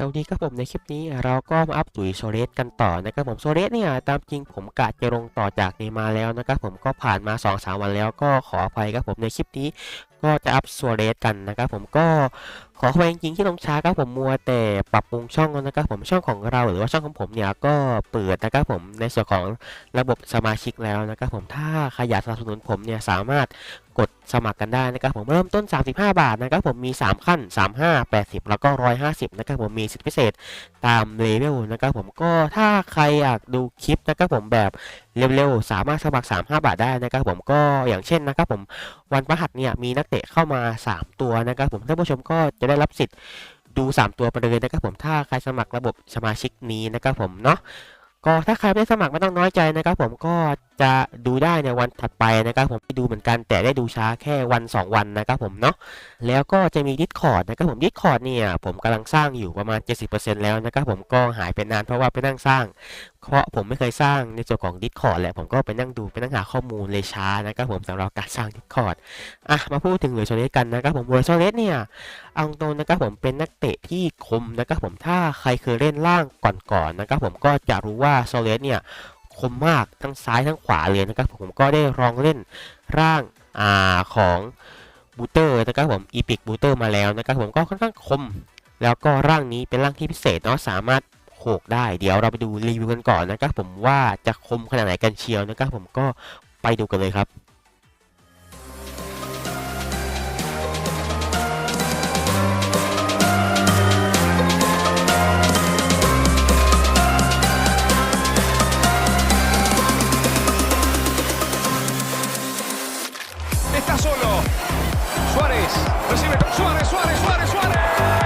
สวัสดีครับผมในคลิปนี้เราก็มาอัปตุ๋ยโซเลสกันต่อนะครับผมโซเลสเนี่ยตามจริงผมกะจะลงต่อจากนี้มาแล้วนะครับผมก็ผ่านมา 2-3 วันแล้วก็ขออภัยครับผมในคลิปนี้ก็จะอัพโซเลสกันนะครับผมก็ขออภัยจริงๆที่ลงช้าครับผมมัวแต่ปรับปรุงช่องนะครับผมช่องของเราหรือว่าช่องของผมเนี่ยก็เปิดนะครับผมในส่วนของระบบสมาชิกแล้วนะครับผมถ้าใครอยากสนับสนุนผมเนี่ยสามารถกดสมัครกันได้นะครับผมเริ่มต้น 35 บาทนะครับผมมี 3 ขั้น 35 80 แล้วก็ 150นะครับผมมีสิทธิพิเศษตามเลเวลนะครับผมก็ถ้าใครอยากดูคลิปนะครับผมแบบเร็วๆ สามารถสมัคร 35 บาทได้นะครับผมก็อย่างเช่นนะครับผมวันพฤหัสเนี่ยมีนักเตะเข้ามา 3 ตัวนะครับผมท่านผู้ชมก็จะได้รับสิทธิ์ดู 3 ตัวไปเลยนะครับผมถ้าใครสมัครระบบสมาชิกนี้นะครับผมเนาะก็ถ้าใครไม่สมัครไม่ต้องน้อยใจนะครับผมก็ จะดูได้ในวันถัดไปนะครับผมดูเหมือนกันแต่ได้ดูช้าแค่วัน 2 วันนะครับผมเนาะแล้วก็จะมี Discord นะครับผม Discord เนี่ยผมกำลังสร้างอยู่ประมาณ 70%แล้วนะครับผมก็หายไปนานเพราะว่าไปนั่งสร้าง เพราะผมไม่เคยสร้างในส่วนของ Discord แหละผมก็ไปนั่งดูไปนั่งหาข้อมูลเลยช้านะครับผมสำหรับการสร้าง Discord อะมาพูดถึงเวอร์ชเลสกันนะครับผมเวอร์ชเลสเนี่ยเอาตรงนะครับผมเป็นนักเตะที่คมนะครับผมถ้าใครเคยเล่นล่างก่อนๆนะครับผมก็จะรู้ว่าโซเลสเนี่ย คมมากทั้งซ้ายทั้งขวาเลยนะครับผมก็ได้ลองเล่นร่างอ่าของบูเตอร์นะครับผมอีพิกบูเตอร์มาแล้วนะครับผมก็ค่อนข้างคม แล้วก็ร่างนี้เป็นร่างที่พิเศษเนาะสามารถโขกได้ เดี๋ยวเราไปดูรีวิวกันก่อนนะครับผมว่าจะคมขนาดไหนกันเชียวนะครับผมก็ไปดูกันเลยครับ Está solo. Suárez. Recibe con Suárez, Suárez, Suárez, Suárez.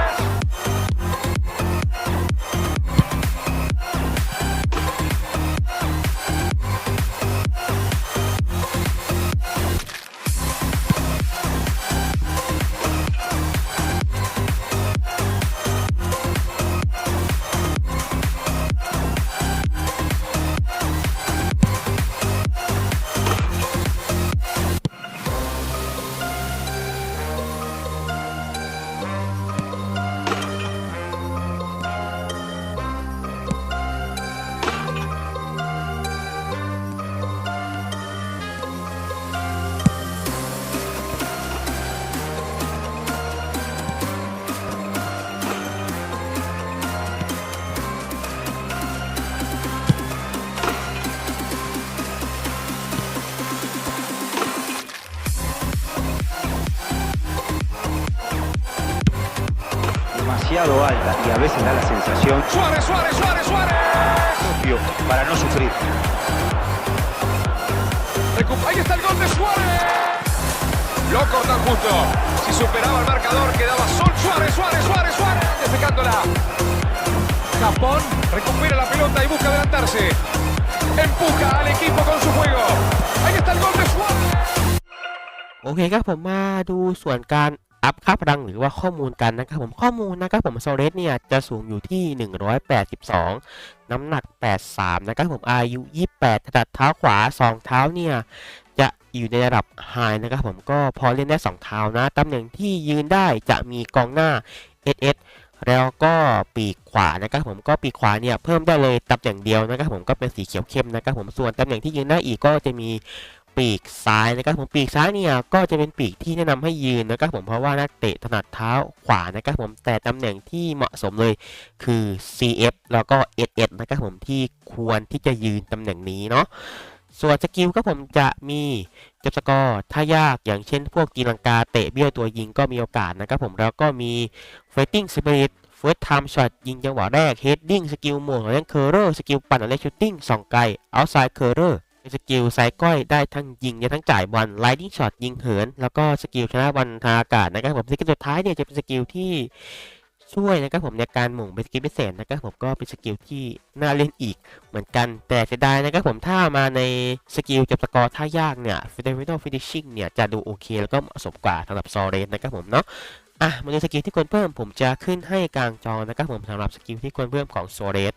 da la sensación Suárez, Suárez, Suárez, Suárez. propio para no sufrir. Recu- Ahí está el gol de Suárez. Lo cortan justo. Si superaba el marcador, quedaba Sol Suárez, Suárez, Suárez, Suárez. Despejándola. Japón recupera la pelota y busca adelantarse. Empuja al equipo con su juego. Ahí está el gol de Suárez. โอเคครับผมมาดูส่วนการ อัพค่าพลังหรือว่าข้อมูลกันนะครับผมข้อมูลนะครับผมโซเลสเนี่ยจะสูงอยู่ที่ 182 น้ำหนัก 83 นะครับผมอายุ 28ถนัดเท้าขวา 2 เท้าเนี่ยจะอยู่ในระดับไฮนะครับผมก็พอเล่นได้ 2 เท้านะตำแหน่งที่ยืนได้จะมีกองหน้า SS แล้วก็ปีกขวานะครับผมก็ปีกขวาเนี่ยเพิ่มได้เลยตำแหน่งเดียวนะครับผมก็เป็นสีเขียวเข้มนะครับผมส่วนตำแหน่งที่ยืนได้าอีกก็จะมี ปีกซ้ายนะครับผมปีกซ้ายเนี่ยก็จะเป็นปีกที่แนะนำให้ยืนนะครับผมเพราะว่านักเตะถนัดเท้าขวานะครับผมแต่ตำแหน่งที่เหมาะสมเลยคือ CF แล้วก็ SS นะครับผมที่ควรที่จะยืนตำแหน่งนี้เนาะส่วนสกิลก็ผมจะมีจบสกอร์ถ้ายากอย่างเช่นพวกตีลังกาเตะเบี้ยวตัวยิงก็มีโอกาสนะครับผมแล้วก็มี Fighting Spirit First Time Shot ยิงจังหวะแรก Heading สกิลหม่งเล่นเคอร์เรอร์สกิลปั่นและชูตติ้งส่องไกล Outside Curler เป็น สกิลไซก้อยได้ทั้งยิงได้ทั้งจ่ายบอลไลดิ้งช็อตยิงเหิน แล้วก็สกิลชนะบอลทางอากาศนะครับผมสกิลสุดท้ายเนี่ยจะเป็นสกิลที่ช่วยนะครับผมในการหม่งเป็นสกิลพิเศษนะครับผมก็เป็นสกิลที่น่าเล่นอีกเหมือนกัน แต่เสียดายนะครับผมถ้ามาในสกิลจับสกอร์ท่ายากเนี่ย Fundamental Finishing เนี่ยจะดูโอเค แล้วก็เหมาะสมกว่าสำหรับซอเรนนะครับผมเนาะอะมาดูสกิลที่ควรเพิ่มผมจะขึ้นให้กลางจอนะครับผมสำหรับสกิลที่ควรเพิ่มของโซเรส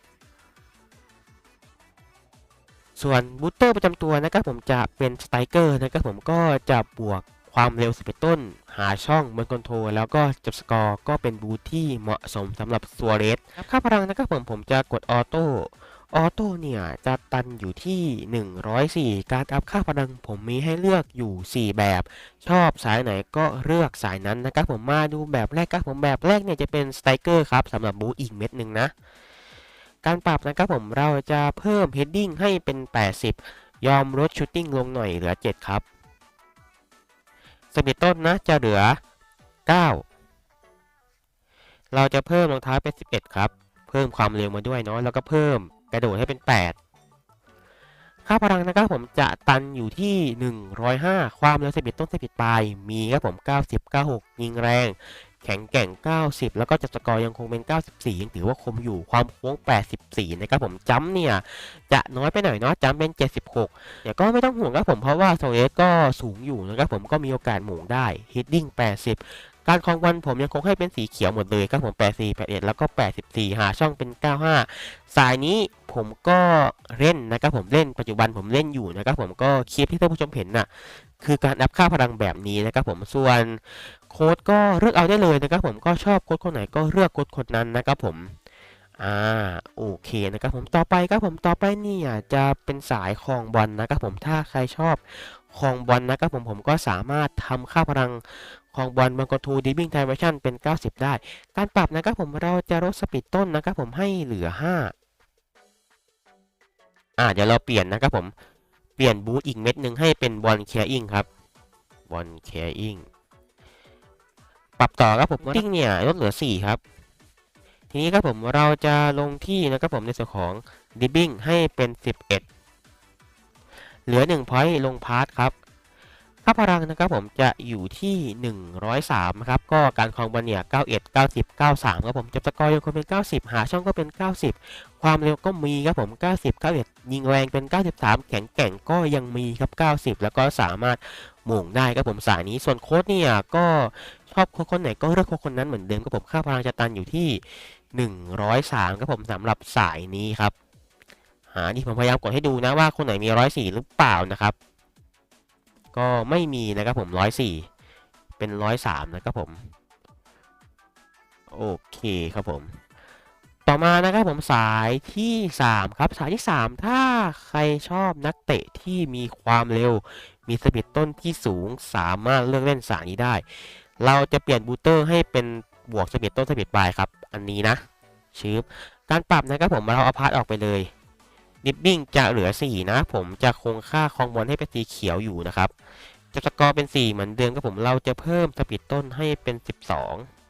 ส่วนบูสเตอร์ประจำตัวนะครับผมจะเป็นสไตรเกอร์นะครับผมก็จะบวกความเร็ว11ต้น หาช่องบนคอนโทรแล้วก็จับสกอร์ก็เป็นบูทที่เหมาะสมสำหรับซัวเรสค่าพลังนะครับผมผมจะกดออโต้ออโต้เนี่ยจะตันอยู่ที่ 104 การอัพค่าพลังผมมีให้เลือกอยู่ 4 แบบ ชอบสายไหนก็เลือกสายนั้นนะครับผมมาดูแบบแรกครับผมแบบแรกเนี่ยจะเป็นสไตรเกอร์ครับสำหรับบูทอีกเม็ดหนึ่งนะ การปรับนะครับผมเราจะเพิ่ม heading ให้เป็น 80 ยอมลดชูตติ้งลงหน่อยเหลือ 7 ครับสปีดต้นนะจะเหลือ 9 เราจะเพิ่มรองเท้าเป็น 11 ครับ เพิ่มความเร็วมาด้วยเนาะแล้วก็เพิ่มกระโดดให้เป็น 8 ค่าพลังนะครับผมจะตันอยู่ที่ 105 ความเร็วสปีดต้นสปีดปลายมีครับผม 90 96 ยิงแรง แข็งแกร่ง 90 แล้วก็จับสกอร์ยังคงเป็น 94 ยังถือว่าคมอยู่ความโค้ง 84 นะครับผมจัมเนี่ย จะน้อยไปหน่อยเนาะจัมป์เป็น 76 แต่ก็ไม่ต้องห่วงครับผมเพราะว่าโซเอสก็สูงอยู่นะครับผมก็มีโอกาสหม่งได้ฮิตติ้ง 80การคลองวันผมยังคงให้เป็นสีเขียวหมดเลยครับผม 84 81 แล้วก็ 84 หาช่องเป็น 95 สายนี้ผมก็เล่นนะครับผมเล่นปัจจุบันผมเล่นอยู่นะครับผมก็คลิปที่ท่านผู้ชมเห็นน่ะคือการอัพค่าพลังแบบนี้นะครับผมส่วน โค้ดก็เลือกเอาได้เลยนะครับผมก็ชอบโค้ดคนไหนก็เลือกโค้ดคนนั้นนะครับผมอ่าโอเคนะครับผมต่อไปครับผมต่อไปนี่ยจะเป็นสายคลองบอลนะครับผมถ้าใครชอบคลองบอลนะครับผมผมก็สามารถทำค่าพลังคลองบอลบนกทูดิบิงไทเวชั่นเป็น 90 ได้ การปรับนะครับผมเราจะลดสปีดต้นนะครับผมให้เหลือ 5 อ่าเดี๋ยวเราเปลี่ยนนะครับผมเปลี่ยนบูทอีกเม็ดหนึ่งให้เป็นบอลแคร์อิงครับบอลแคร์อิง ปรับต่อครับผมติ้งเนี่ยลดเหลือ 4 ครับ ทีนี้ครับผมเราจะลงที่นะครับผมในส่วนของดิบิ้งให้เป็น 11 เหลือ1 point ลงพาร์ทครับค่าพลังนะครับผมจะอยู่ที่ 103 ครับ ก็การคลองบอลเนี่ย 91 90 93 ครับผมจับสกอร์ยังคงเป็น 90 หาช่องก็เป็น 90 ความเร็วก็มีครับผม 90 91 ยิงแรงเป็น 93 แข็งแกร่งก็ยังมีครับ 90 แล้วก็สามารถห มงได้ครับผมสายนี้ส่วนโค้ดเนี่ยก็ชอบโค้ดคนไหนก็เลือกโค้ดคนนั้นเหมือนเดิมครับผมค่าพลังจะตันอยู่ที่ 103ครับผมสำหรับสายนี้ครับหานี่ผมพยายามกดให้ดูนะว่าคนไหนมี 104 หรือเปล่านะครับ ก็ไม่มีนะครับผม 104 เป็น 103 นะครับผม โอเคครับผม ต่อมานะครับผมสายที่ 3 ครับ สายที่ 3 ถ้าใครชอบนักเตะที่มีความเร็ว มีสปีดต้นที่สูงสามารถเลือกเล่นสายนี้ได้ เราจะเปลี่ยนบูเตอร์ให้เป็นบวกสปีดต้นสปีดปลายครับ อันนี้นะชืบการปรับนะครับผมเราเอาพาร์ทออกไปเลยดิบบิ้งจะเหลือ 4 นะ ผมจะคงค่าคองบอลให้เป็นสีเขียวอยู่นะครับจะสกอร์เป็น 4 เหมือนเดิมครับผมเราจะเพิ่มสปีดต้นให้เป็น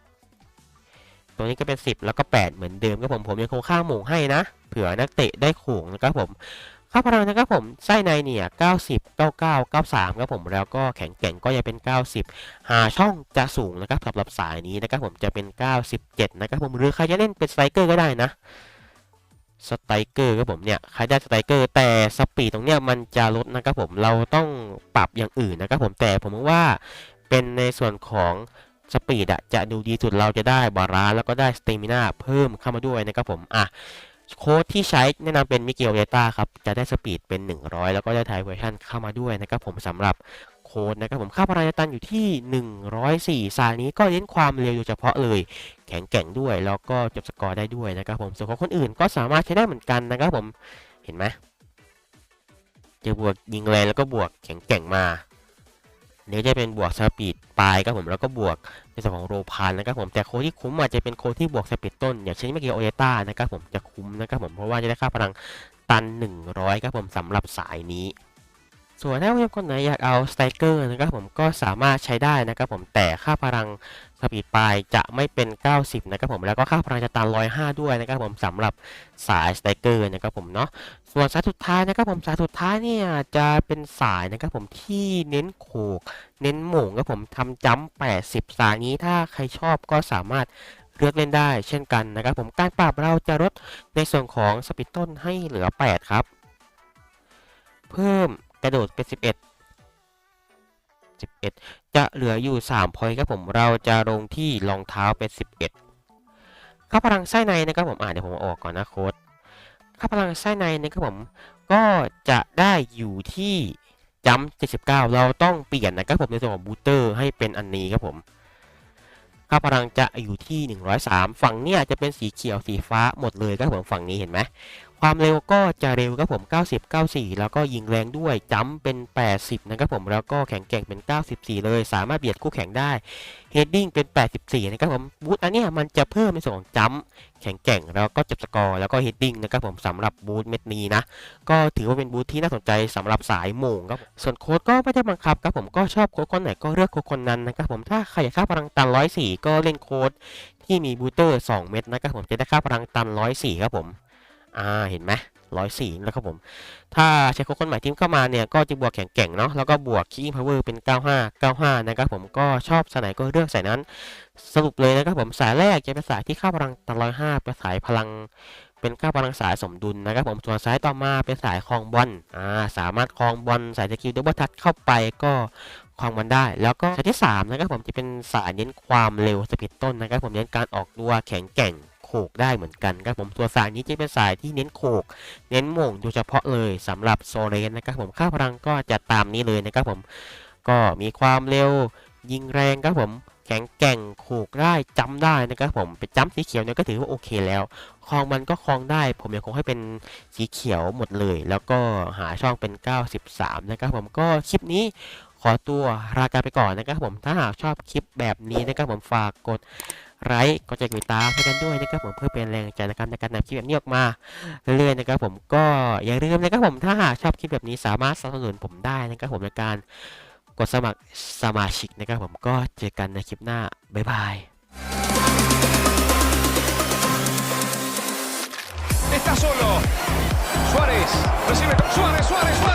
12ตัวนี้ก็เป็น 10 แล้วก็ 8 เหมือนเดิมครับผมผมยังคงค่าหม่งให้นะ เผื่อนักเตะได้โขงนะครับผม ค่าพลังนะครับผมไส้ในเนี่ย90 99 93ครับผมแล้วก็แข็งแกร่งก็ยังเป็น 90 หาช่องจะสูงนะครับสำหรับสายนี้นะครับผมจะเป็น 97 นะครับผมหรือใครจะเล่นเป็นสไตรเกอร์ก็ได้นะสไตรเกอร์ครับผมเนี่ยใครได้สไตรเกอร์แต่สปีดตรงเนี้ยมันจะลดนะครับผมเราต้องปรับอย่างอื่นนะครับผมแต่ผมว่าเป็นในส่วนของสปีดอะจะดูดีสุดเราจะได้บาลานแล้วก็ได้สเตมิน่าเพิ่มเข้ามาด้วยนะครับผมอะ โค้ดที่ใช้แนะนำเป็นมิเกลเวต้าครับ จะได้สปีดเป็น 100 แล้วก็ได้ไทเวอร์ชันเข้ามาด้วยนะครับผมสำหรับโค้ดนะครับผมค่าพลังจะตันอยู่ที่ 104 สายนี้ก็เน้นความเร็วโดยเฉพาะเลย แข็งแกร่งด้วย แล้วก็จับสกอร์ได้ด้วยนะครับผมส่วนของคนอื่นก็สามารถใช้ได้เหมือนกันนะครับผมเห็นไหมจะบวกยิงแรงแล้วก็บวกแข็งแกร่งมาเดี๋ยวจะเป็นบวกสปีดปลายครับผมแล้วก็บวก ในส่วนของโรพานนะครับผมแต่โค้ดที่คุ้มอาจจะเป็นโค้ดที่บวกสปีดต้น อย่างเช่นเมื่อกี้โอเอต้านะครับผมจะคุ้มนะครับผมเพราะว่าจะได้ค่าพลังตัน 100 ครับผมสำหรับสายนี้ ส่วนถ้าผู้ชมคนไหนอยากเอาสไตรเกอร์นะครับผมก็สามารถใช้ได้นะครับผมแต่ค่าพลังสปีดปลายจะไม่เป็น 90 นะครับผมแล้วก็ค่าพลังจะตัน105 ด้วยนะครับผมสำหรับสายสไตรเกอร์นะครับผมเนาะส่วนสายสุดท้ายนะครับผมสายสุดท้ายเนี่ยจะเป็นสายนะครับผมที่เน้นโขก เน้นหม่งครับผมทำจัมป์80 สายนี้ถ้าใครชอบก็สามารถเลือกเล่นได้เช่นกันนะครับผมการปรับเราจะลดในส่วนของสปีดต้นให้เหลือ 8 ครับ เพิ่ม กระโดดเป็น 11 11 จะเหลืออยู่3พอยต์ครับผมเราจะลงที่รองเท้าเป็น 11 ค่าพลังไส้ในนะครับผมอ่าเดี๋ยวผมอาออกก่อนนะโค้ดค่าพลังไส้ในนะครับผมก็จะได้อยู่ที่จัมป์79 เราต้องเปลี่ยนนะครับผมในส่วนของบูเตอร์ให้เป็นอันนี้ครับผมค่าพลังจะอยู่ที่ 103 ฝั่งเนี่ยจะเป็นสีเขียวสีฟ้าหมดเลยครับผมฝั่งนี้เห็นไหม ความเร็วก็จะเร็วครับผม 90 94 แล้วก็ยิงแรงด้วยจัมป์เป็น 80 นะครับผม แล้วก็แข็งแกร่งเป็น 94 เลย สามารถเบียดคู่แข่งได้ เฮดดิ้งเป็น 84 นะครับผม บูทอันนี้มันจะเพิ่มในส่วนของจัมป์แข็งแกร่ง แล้วก็จับสกอร์ แล้วก็เฮดดิ้งนะครับผมสำหรับบูทเม็ดนี้นะ ก็ถือว่าเป็นบูธที่น่าสนใจสำหรับสายโมงครับ ส่วนโค้ดก็ไม่ได้บังคับครับผม ก็ชอบโค้ดคนไหนก็เลือกโค้ดคนนั้นนะครับผม ถ้าใครอยากค่าพลังตัน 104 ก็เล่นโค้ดที่มีบูเตอร์ 2 เม็ดนะครับผม จะได้ค่าพลังตัน 104 ครับผม อ่าเห็นไหม104แล้วครับผม ถ้าใช้โค้ดคนใหม่ทีมเข้ามาเนี่ย ก็จะบวกแข็งแก่งเนาะแล้วก็บวกคิงพาวเวอร์เป็น 95 95 นะครับผมก็ชอบสายไหนก็เลือกสายนั้น สรุปเลยนะครับผมสายแรกจะเป็นสายที่ค่าพลังตัน105เป็นสายพลังเป็นค่าพลังสายสมดุลนะครับผมส่วนสายต่อมาเป็นสายคลองบอลอ่าสามารถคลองบอลสายสกิลดับเบิลทัชเข้าไปก็คลองบอลได้ แล้วก็สายที่สามนะครับผมจะเป็นสายเน้นความเร็วสปีดต้นนะครับผมเน้นการออกตัวแข็งแกร่ง กได้เหมือนกันครับผมตัวสายนี้จะเป็นสายที่เน้นโขก เน้นหม่งโดยเฉพาะเลยสำหรับโซเลนนะครับผมค่าพลังก็จะตามนี้เลยนะครับผมก็มีความเร็วยิงแรงครับผมแข็งแกร่งโขกได้จำได้นะครับผมเป็นจำสีเขียวเนี่ยก็ถือว่าโอเคแล้วคลองมันก็คลองได้ ผมยังคงให้เป็นสีเขียวหมดเลย แล้วก็หาช่องเป็น 93 นะครับผมก็คลิปนี้ขอตัวลาการไปก่อนนะครับผมถ้าหากชอบคลิปแบบนี้นะครับผมฝากกด ไลค์กดแจ้งติดตามให้กันด้วยนะครับผมเพื่อเป็นแรงใจนะครับในการนำคลิปแบบนี้ออกมาเรื่อยๆนะครับผมก็อย่าลืมนะครับผมถ้าหากชอบคลิปแบบนี้สามารถสนับสนุนผมได้นะครับผมในการกดสมัครสมาชิกนะครับผมก็เจอกันในคลิปหน้าบ๊ายบาย Está solo. Suárez. Recibe con Suárez, Suárez, Suárez.